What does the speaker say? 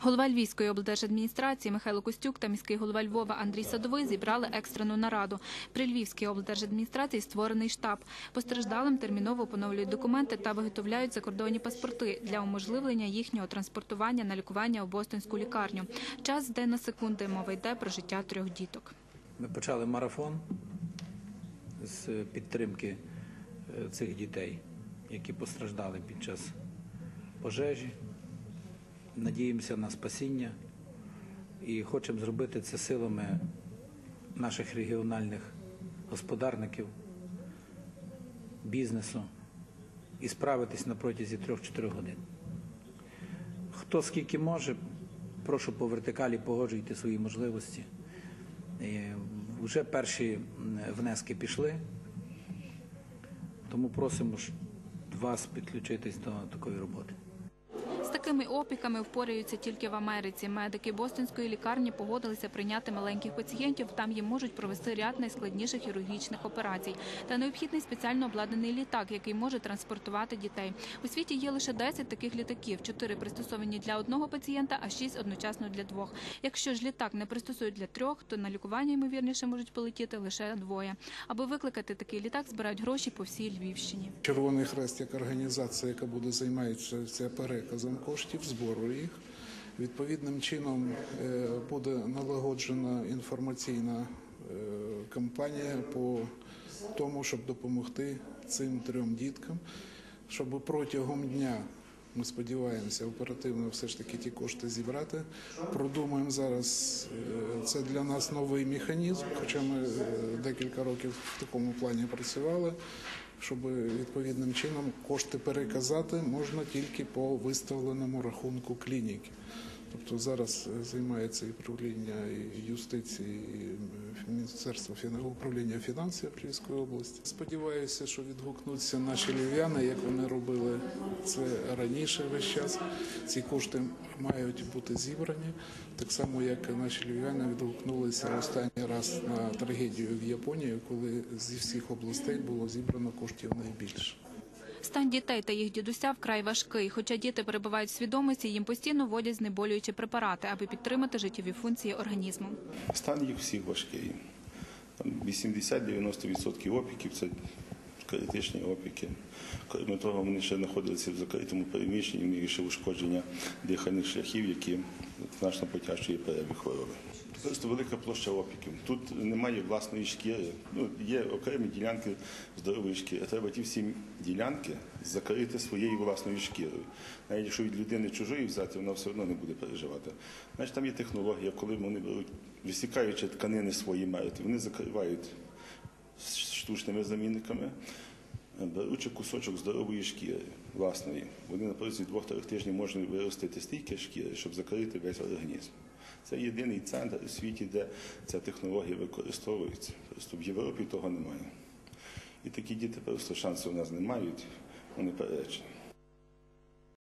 Голова Львівської облдержадміністрації Михайло Костюк та міський голова Львова Андрій Садовий зібрали екстрену нараду. При Львівській облдержадміністрації створений штаб. Постраждалим терміново поновлюють документи та виготовляють закордонні паспорти для уможливлення їхнього транспортування на лікування у Бостонську лікарню. Час йде на секунди. Мова йде про життя трьох діток. Ми почали марафон з підтримки е, цих дітей, які постраждали під час пожежі. Надіємося на спасіння і хочемо зробити це силами наших регіональних господарників, бізнесу і справитись на протязі 3-4 годин. Хто скільки може, прошу по вертикалі погоджуйте свої можливості. Е, Вже перші внески пішли, тому просимо вас підключитись до такої роботи. Такими опіками впораються тільки в Америці. Медики Бостонської лікарні погодилися прийняти маленьких пацієнтів. Там їм можуть провести ряд найскладніших хірургічних операцій. Та необхідний спеціально обладнаний літак, який може транспортувати дітей. У світі є лише 10 таких літаків: 4 пристосовані для одного пацієнта, а 6 одночасно для двох. Якщо ж літак не пристосують для трьох, то на лікування ймовірніше можуть полетіти лише двоє. Аби викликати такий літак, збирають гроші по всій Львівщині. Червоний Хрест як організація, яка буде займатися переказом коштів, збору їх. Відповідним чином е, буде налагоджена інформаційна е, кампанія по тому, щоб допомогти цим трьом діткам, щоб протягом дня. Ми сподіваємося оперативно все ж таки ті кошти зібрати. Продумуємо зараз. е, Це для нас новий механізм, хоча ми декілька років в такому плані працювали щоб відповідним чином кошти переказати можна тільки по виставленому рахунку клініки. Тобто зараз е, займається і управління і юстиції, і Міністерство управління фінансів Львівської області. Сподіваюся, що відгукнуться наші львів'яни, як вони робили це раніше весь час. Ці кошти мають бути зібрані, так само як наші львів'яни відгукнулися останній раз на трагедію в Японії, коли зі всіх областей було зібрано коштів найбільше. Стан дітей та їх дідуся вкрай важкий. Хоча діти перебувають в свідомості, їм постійно вводять знеболюючі препарати, аби підтримати життєві функції організму. Стан їх всіх важкий. Там 80-90% опіків це критичні опіки. Крім того, вони ще знаходилися в закритому переміщенні, в них ще ушкодження дихальних шляхів, які значно потяжчує перебіг хвороби. Просто велика площа опіків. Тут немає власної шкіри. Ну, є окремі ділянки здорової шкіри. Треба ті всі ділянки закрити своєю власною шкірою. Навіть якщо від людини чужої взяти, вона все одно не буде переживати. Значить, там є технологія, коли вони беруть, висікаючи тканини свої мертві, вони закривають штучними замінниками, беручи кусочок здорової шкіри власної. Вони на протязі двох-трьох тижнів можуть виростити стільки шкіри, щоб закрити весь організм. Це єдиний центр у світі, де ця технологія використовується. Просто в Європі того немає. І такі діти просто шансу у нас не мають, вони перечні.